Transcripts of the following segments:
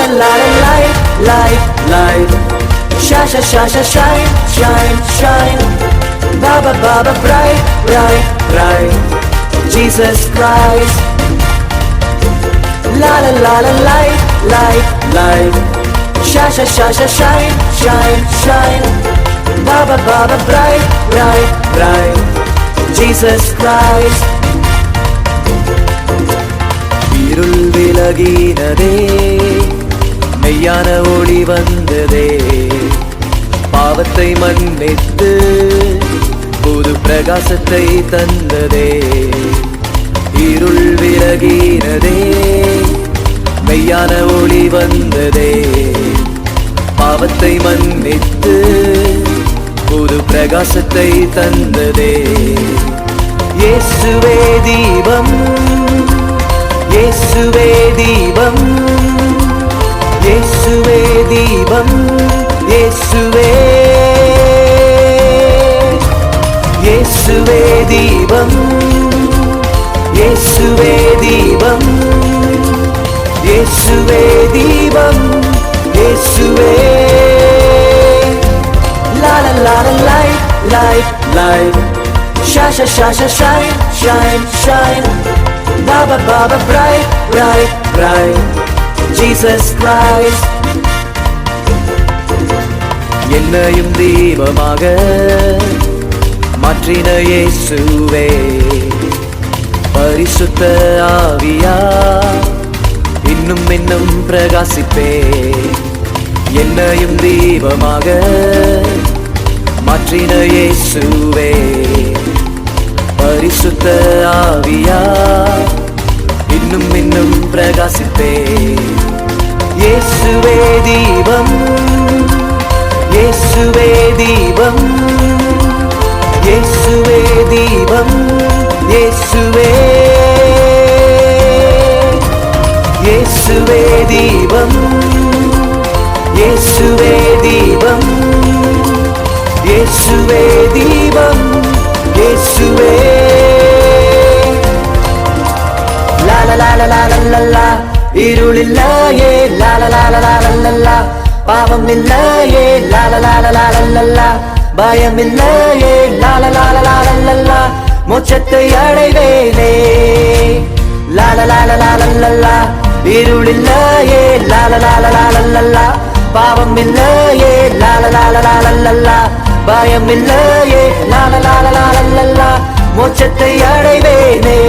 and light and light, light, light. Shine, shine, shine, shine, shine, shine, shine. Baba, Baba, bright, bright, bright. Jesus Christ. La la la la light, light, light. Shine, shine, shine, shine, shine, shine, shine. Baba, Baba, bright, bright, bright. Jesus Christ. ഇരുൾ വിലകീനതേ மெய்யான ஒளி வந்ததே. பாவத்தை மன்னித்து புது பிரகாசத்தை தந்ததே. இருள் விலகினதே. மெய்யான ஒளி வந்ததே. பாவத்தை மன்னித்து புது பிரகாசத்தை தந்ததே. இயேசுவே தீபம் இயேசுவே தீபம். இயேசுவே தீபம் இயேசுவே. இயேசுவே தீபம் இயேசுவே தீபம் இயேசுவே தீபம் இயேசுவே. லால லால லைட் லைட் லைட். ஷாஷ ஷாஷ ஷைன் ஷைன் ஷைன். பாபா பாபா பிரைட் பிரைட். Jesus Christ. என்னையும் தீபமாக மாற்றின இயேசுவே. பரிசுத்த ஆவியா இன்னும் இன்னும் பிரகாசிப்பே. என்னையும் தீபமாக மாற்றின இயேசுவே. பரிசுத்த ஆவியா இன்னும் இன்னும் பிரகாசிப்பே. இயேசுவே தீபம். இயேசுவே தீபம். இயேசுவே தீபம். இயேசுவே. இயேசுவே தீபம். இயேசுவே தீபம். இயேசுவே தீபம். இயேசுவே. la la la la இருளில்லாயே லாலலாலலாலல்லா பாவம் இல்லையே லாலலாலலாலல்லா பயம் இல்லையே லாலலாலலாலல்லா மோட்சத்தை அடைவேனே லாலலாலலாலல்லா இருளில்லாயே லாலலாலலாலல்லா பாவம் இல்லையே லாலலாலலாலல்லா பயம் இல்லையே லாலலாலலாலல்லா மோட்சத்தை அடைவேனே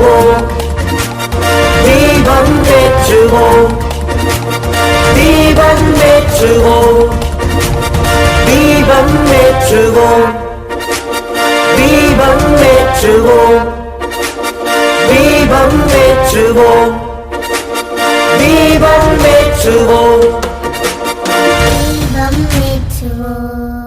주고 네 번째 주고 네 번째 주고 네 번째 주고 네 번째 주고 네 번째 주고 네 번째 주고. 네 번째 주고.